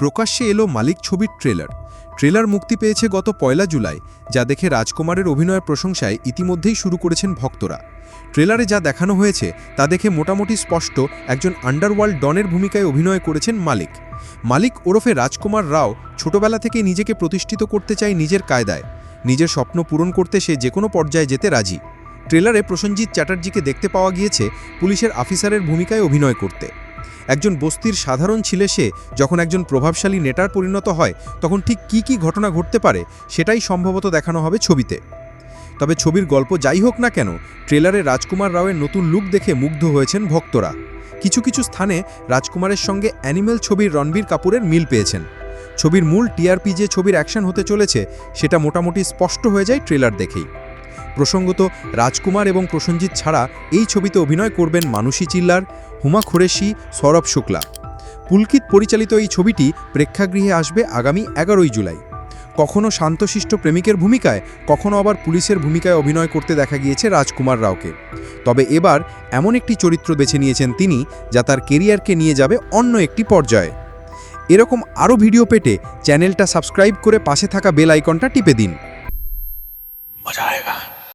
প্রকাশ্যে এলো মালিক ছবির ট্রেলার। ট্রেলার মুক্তি পেয়েছে গত পয়লা জুলাই, যা দেখে রাজকুমারের অভিনয়ের প্রশংসায় ইতিমধ্যেই শুরু করেছেন ভক্তরা। ট্রেলারে যা দেখানো হয়েছে, তা দেখে মোটামুটি স্পষ্ট একজন আন্ডারওয়ার্ল্ড ডনের ভূমিকায় অভিনয় করেছেন মালিক। মালিক ওরফে রাজকুমার রাও ছোটবেলা থেকে নিজেকে প্রতিষ্ঠিত করতে চায় নিজের কায়দায়। নিজের স্বপ্ন পূরণ করতে সে যে কোনো পর্যায়ে যেতে রাজি। ট্রেলারে প্রসেনজিৎ চ্যাটার্জিকে দেখতে পাওয়া গিয়েছে পুলিশের অফিসারের ভূমিকায় অভিনয় করতে। একজন বস্তির সাধারণ ছিলে সে, যখন একজন প্রভাবশালী নেটার পরিণত হয়, তখন ঠিক কি কি ঘটনা ঘটতে পারে, সেটাই সম্ভবত দেখানো হবে ছবিতে। তবে ছবির গল্প যাই হোক না কেন, ট্রেলারে রাজকুমার রাওয়ের নতুন লুক দেখে মুগ্ধ হয়েছেন ভক্তরা। কিছু কিছু স্থানে রাজকুমারের সঙ্গে অ্যানিমেল ছবির রণবীর কাপুরের মিল পেয়েছেন। ছবির মূল টিআরপি যে ছবির অ্যাকশন হতে চলেছে, সেটা মোটামুটি স্পষ্ট হয়ে যায় ট্রেলার দেখেই। প্রসঙ্গত, রাজকুমার এবং প্রসঞ্জিৎ ছাড়া এই ছবিতে অভিনয় করবেন মানুষী চিল্লার, হুমা খুরেশি, সৌরভ শুক্লা। পুলকিত পরিচালিত এই ছবিটি প্রেক্ষাগৃহে আসবে আগামী এগারোই জুলাই। কখনও শান্তশিষ্ট প্রেমিকের ভূমিকায়, কখনো আবার পুলিশের ভূমিকায় অভিনয় করতে দেখা গিয়েছে রাজকুমার রাওকে। তবে এবার এমন একটি চরিত্র বেছে নিয়েছেন তিনি, যা তার কেরিয়ারকে নিয়ে যাবে অন্য একটি পর্যায়ে। এরকম আরও ভিডিও পেটে চ্যানেলটা সাবস্ক্রাইব করে পাশে থাকা বেল আইকনটা টিপে দিন। মজা